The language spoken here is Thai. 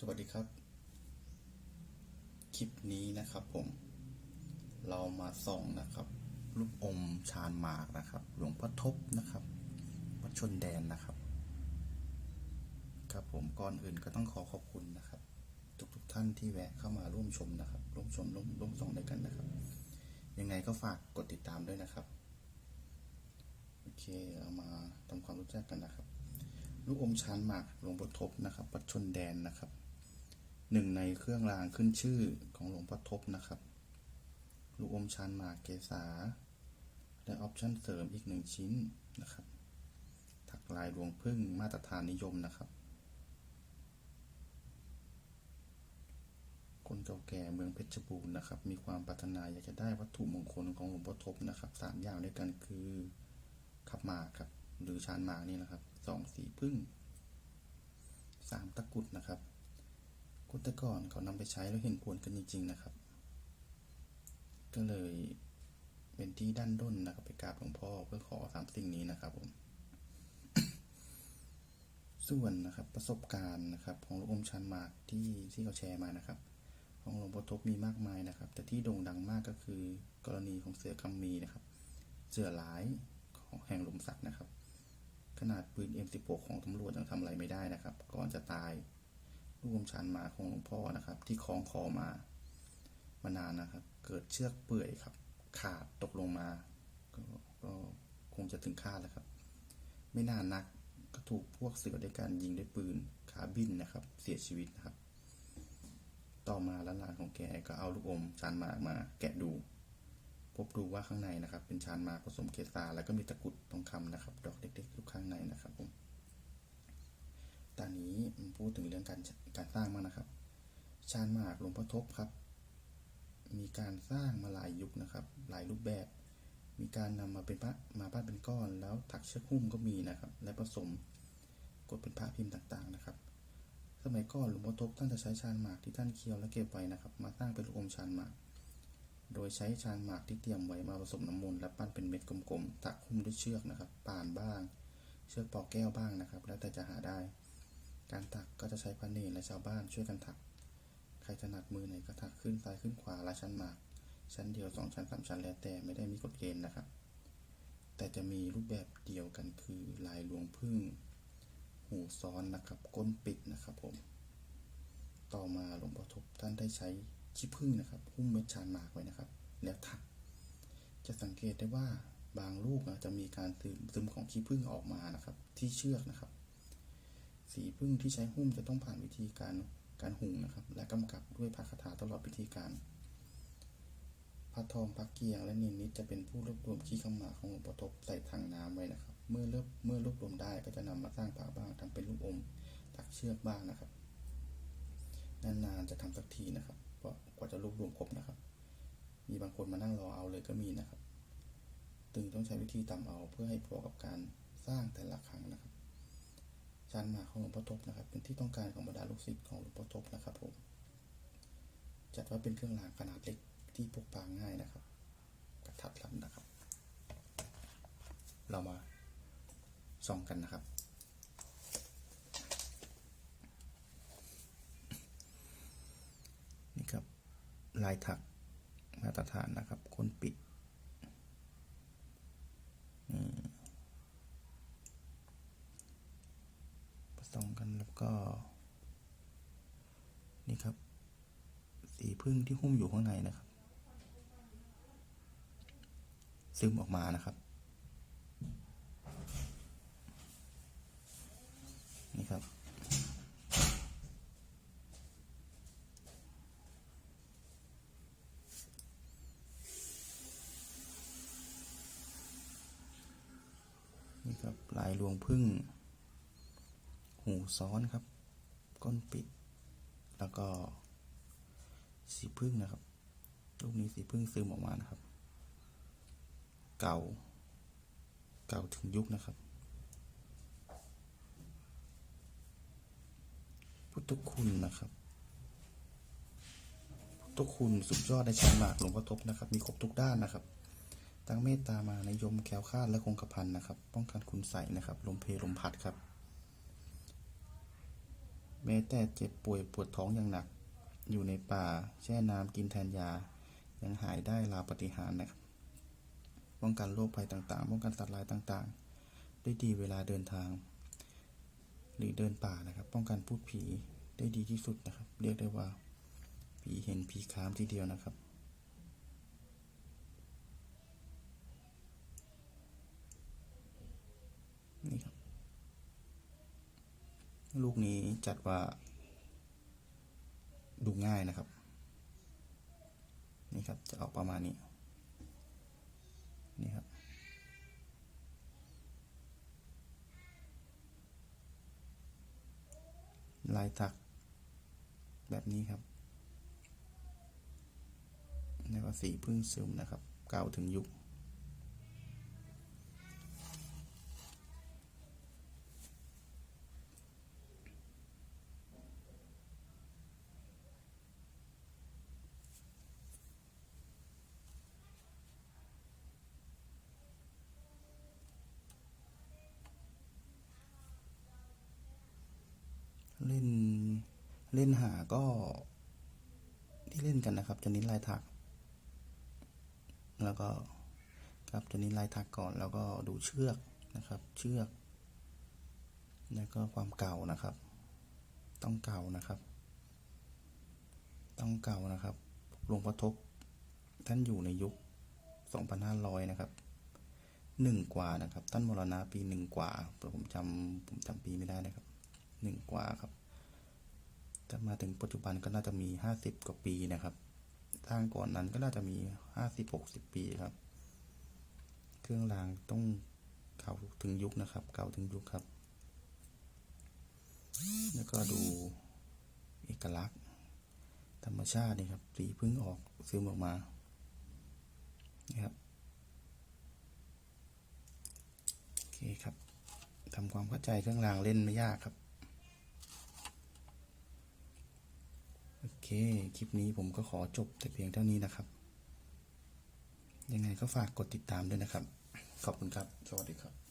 สวัสดีครับ คลิปนี้นะครับผม เรามาส่องนะครับรูปอมชาญหมากนะครับ หลวงพ่อทบนะครับวัดชนแดนนะครับ ครับผมก่อนอื่นก็ต้องขอขอบคุณนะครับ ทุกๆทท่านที่แวะเข้ามาร่วมชมนะครับ ร่วมชมร่วมร่วมส่องด้วยกันนะครับ ยังไงก็ฝากกดติดตามด้วยนะครับ โอเคเรามาทำความรู้จักกันนะครับลูกอมชานหมากหลวงพ่อทบนะครับวัดชนแดนนะครับ หนึ่งในเครื่องรางขึ้นชื่อของหลวงพ่อทบนะครับ ลูกอมชานหมากเกษา และออปชั่นเสริมอีกหนึ่งชิ้นนะครับ ถักลายรวงพึ่งมาตรฐานนิยมนะครับ คนเก่าแก่เมืองเพชรบูรณ์นะครับ มีความปรารถนาอยากจะได้วัตถุมงคลของหลวงพ่อทบนะครับสามอย่างด้วยกันคือขับหมากครับ หรือชานหมากนี่นะครับสองสีพึ่งสามตะกุดนะครับ กุตก่อนเขานำไปใช้แล้วเห็นผลกันจริง ๆ นะครับ ก็เลยเป็นที่ด้านด้นนะครับ ไปกราบหลวงพ่อเพื่อขอสามสิ่งนี้นะครับผมส่วนนะครับประสบการณ์นะครับ ของหลวงอมชันมากที่ที่เขาแชร์มานะครับ ของหลวงพ่อทบมีมากมายนะครับ แต่ที่โด่งดังมากก็คือกรณีของเสือคำมีนะครับ เสือหลายของแห่งหลุมศักดิ์นะครับ ขนาดปืน M16 ของตำรวจยังทำอะไรไม่ได้นะครับ ก่อนจะตาย ลูกอมชันหมาของหลวงพ่อนะครับ ที่คล้องคอมามานานนะครับ เกิดเชือกเปื่อยครับ ขาดตกลงมา ก็ก็คงจะถึงคาดแล้วครับ ไม่นานนักก็ถูกพวกเสือด้วยการยิงด้วยปืนขาบินนะครับ เสียชีวิตนะครับ ต่อมาหลานๆของแกก็เอาลูกอมชานหมากมาแกะดู พบดูว่าข้างในนะครับ เป็นชานหมากผสมเกสาแล้วก็มีตะกุดทองคำนะครับ ดอกเล็กๆอยู่ข้างในนะครับผม ตอนนี้พูดถึงเรื่องการการสร้างมางนะครับ ชานหมากหลวงพ่อทบครับ มีการสร้างมาหลายยุคนะครับ หลายรูปแบบ มีการนำมาเป็นพระมาปั้นเป็นก้อนแล้วถักเชือกหุ้มก็มีนะครับ และผสมกดเป็นพระพิมพ์ต่างๆนะครับ สมัยก่อนหลวงพ่อทบท่านจะใช้ชานหมากที่ท่านเคี่ยวและเก็บไว้นะครับ มาสร้างเป็นลูกอมชานหมาก โดยใช้ชานหมากที่เตรียมไว้มาผสมน้ำมนต์และปั้นเป็นเม็ดกลมๆถักหุ้มด้วยเชือกนะครับป่านบ้าง เชือกปอกแก้วบ้างนะครับ แล้วแต่จะหาได้ การถักก็จะใช้พระเนรและชาวบ้านช่วยกันถัก ใครถนัดมือไหนก็ถักขึ้นซ้ายขึ้นขวาละชั้นหมาก ชั้นเดียวสองชั้นสามชั้นแล้วแต่ไม่ได้มีกฎเกณฑ์นะครับ แต่จะมีรูปแบบเดียวกันคือลายรวงพึ่ง หูซ้อนนะครับก้นปิดนะครับผม ต่อมาหลวงพ่อทบท่านได้ใช้ขี้ผึ้งนะครับหุ้มเม็ดชานหมากไว้นะครับ แล้วถัก จะสังเกตได้ว่าบางลูกนะจะมีการซึมซึมของขี้ผึ้งออกมานะครับ ที่เชือกนะครับ สีผึ้งที่ใช้หุ้มจะต้องผ่านวิธีการการหุงนะครับ และกำกับด้วยพระคาถาตลอดพิธีการพระทองพระเกียงและนินนิดจะเป็นผู้รวบรวมขี้ขมาของหลวงพ่อทบใส่ถังน้ำไว้นะครับ เมื่อเริ่มเมื่อรวบรวมได้ก็จะนำมาสร้างพระบ้างทำเป็นลูกอมถักเชือกบ้างนะครับนานๆจะทำสักทีนะครับเพราะกว่าจะรวบรวมครบนะครับ มีบางคนมานั่งรอเอาเลยก็มีนะครับ ตึงต้องใช้วิธีตำเอาเพื่อให้พอกับการสร้างแต่ละครั้งนะครับ ชานหมากของหลวงพ่อทบนะครับ เป็นที่ต้องการของบรรดาลูกศิษย์ของหลวงพ่อทบนะครับผมจัดว่าเป็นเครื่องรางขนาดเล็กที่พกพาง่ายนะครับ กระทัดรัดนะครับ เรามาส่องกันนะครับนี่ครับลายถักมาตรฐานนะครับก้นปิด ผสมกันแล้วก็ นี่ครับ สีพึ่งที่หุ้มอยู่ข้างในนะครับ ซึมออกมานะครับ นี่ครับนี่ครับลายรวงพึ่ง หูซ้อนครับ ก้นปิด แล้วก็ สีพึ่งนะครับ ลูกนี้สีพึ่งซึมออกมานะครับ เก่า เก่าถึงยุคนะครับ พุทธคุณนะครับพุทธคุณสุดยอดในชั้นหมากหลวงพ่อทบนะครับ มีครบทุกด้านนะครับ ตั้งเมตตามานยมแคล้วคลาดและคงกระพันนะครับ ป้องกันคุณใสนะครับ ลมเพลลมพัดครับ แม้แต่เจ็บป่วยปวดท้องอย่างหนัก อยู่ในป่าแช่น้ำกินแทนยา ยังหายได้ราวปฏิหารนะครับป้องกันโรคภัยต่างๆ ป้องกันสัตว์ร้ายต่างๆ ได้ดีเวลาเดินทาง หรือเดินป่านะครับ ป้องกันพูดผีได้ดีที่สุดนะครับ เรียกได้ว่า ผีเห็นผีคามทีเดียวนะครับ นี่ครับ ลูกนี้จัดว่าดูง่ายนะครับ นี่ครับจะออกประมาณนี้ นี่ครับ ลายถักแบบนี้ครับแล้วก็สีพึ่งซึมนะครับเก่าถึงยุค เล่น เล่นหาก็ที่เล่นกันนะครับจะเน้นลายถัก แล้วก็ครับจะเน้นลายถักก่อนแล้วก็ดูเชือกนะครับ เชือก แล้วก็ความเก่านะครับ ต้องเก่านะครับ ต้องเก่านะครับหลวงพ่อทบท่านอยู่ในยุค 2,500 นะครับหนึ่งกว่านะครับ ท่านมรณะปีหนึ่งกว่าผมจำผมจำปีไม่ได้นะครับหนึ่งกว่าครับ ถ้ามาถึงปัจจุบันก็น่าจะมีห้าสิบกว่าปีนะครับสร้างก่อนนั้นก็น่าจะมีห้าสิบหกสิบปีครับ เครื่องรางต้องเก่าถึงยุคนะครับ เก่าถึงยุคครับ แล้วก็ดูเอกลักษณ์ธรรมชาตินี่ครับ สีพึ่งออกซึมออกมานี่ครับ โอเคครับทำความเข้าใจเครื่องรางเล่นไม่ยากครับ โอ เค คลิปนี้ผมก็ขอจบแต่เพียงเท่านี้นะครับ ยังไงก็ฝากกดติดตามด้วยนะครับ ขอบคุณครับ สวัสดีครับ